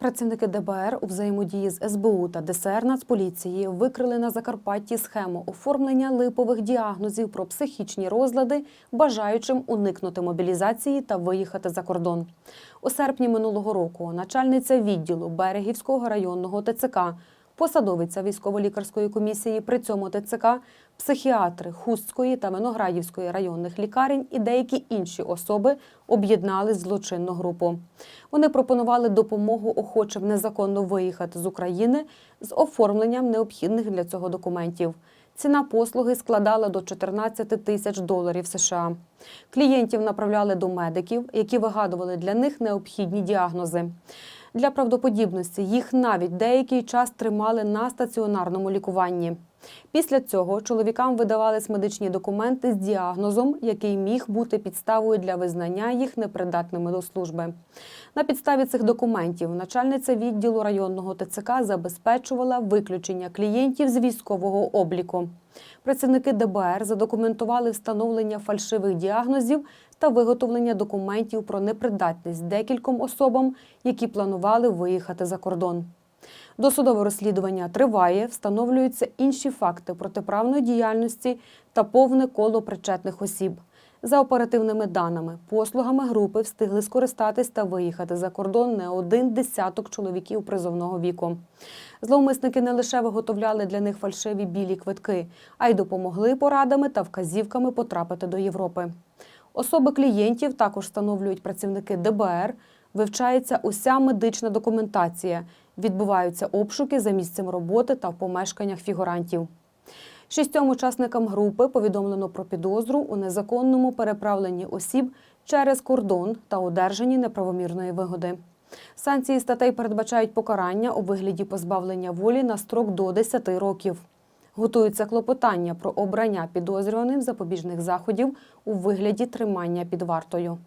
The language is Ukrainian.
Працівники ДБР у взаємодії з СБУ та ДСР Нацполіції викрили на Закарпатті схему оформлення липових діагнозів про психічні розлади, бажаючим уникнути мобілізації та виїхати за кордон. У серпні минулого року начальниця відділу Берегівського районного ТЦК, посадовиця військово-лікарської комісії при цьому ТЦК, психіатри Хустської та Виноградівської районних лікарень і деякі інші особи об'єднали злочинну групу. Вони пропонували допомогу охочим незаконно виїхати з України з оформленням необхідних для цього документів. Ціна послуги складала до 14 тисяч доларів США. Клієнтів направляли до медиків, які вигадували для них необхідні діагнози. Для правдоподібності їх навіть деякий час тримали на стаціонарному лікуванні. Після цього чоловікам видавались медичні документи з діагнозом, який міг бути підставою для визнання їх непридатними до служби. На підставі цих документів начальниця відділу районного ТЦК забезпечувала виключення клієнтів з військового обліку. Працівники ДБР задокументували встановлення фальшивих діагнозів та виготовлення документів про непридатність декільком особам, які планували виїхати за кордон. Досудове розслідування триває, встановлюються інші факти протиправної діяльності та повне коло причетних осіб. За оперативними даними, послугами групи встигли скористатись та виїхати за кордон не один десяток чоловіків призовного віку. Зловмисники не лише виготовляли для них фальшиві білі квитки, а й допомогли порадами та вказівками потрапити до Європи. Особи клієнтів також встановлюють працівники ДБР, вивчається уся медична документація, відбуваються обшуки за місцем роботи та в помешканнях фігурантів. Шістьом учасникам групи повідомлено про підозру у незаконному переправленні осіб через кордон та одержанні неправомірної вигоди. Санкції статей передбачають покарання у вигляді позбавлення волі на строк до 10 років. Готується клопотання про обрання підозрюваним запобіжних заходів у вигляді тримання під вартою.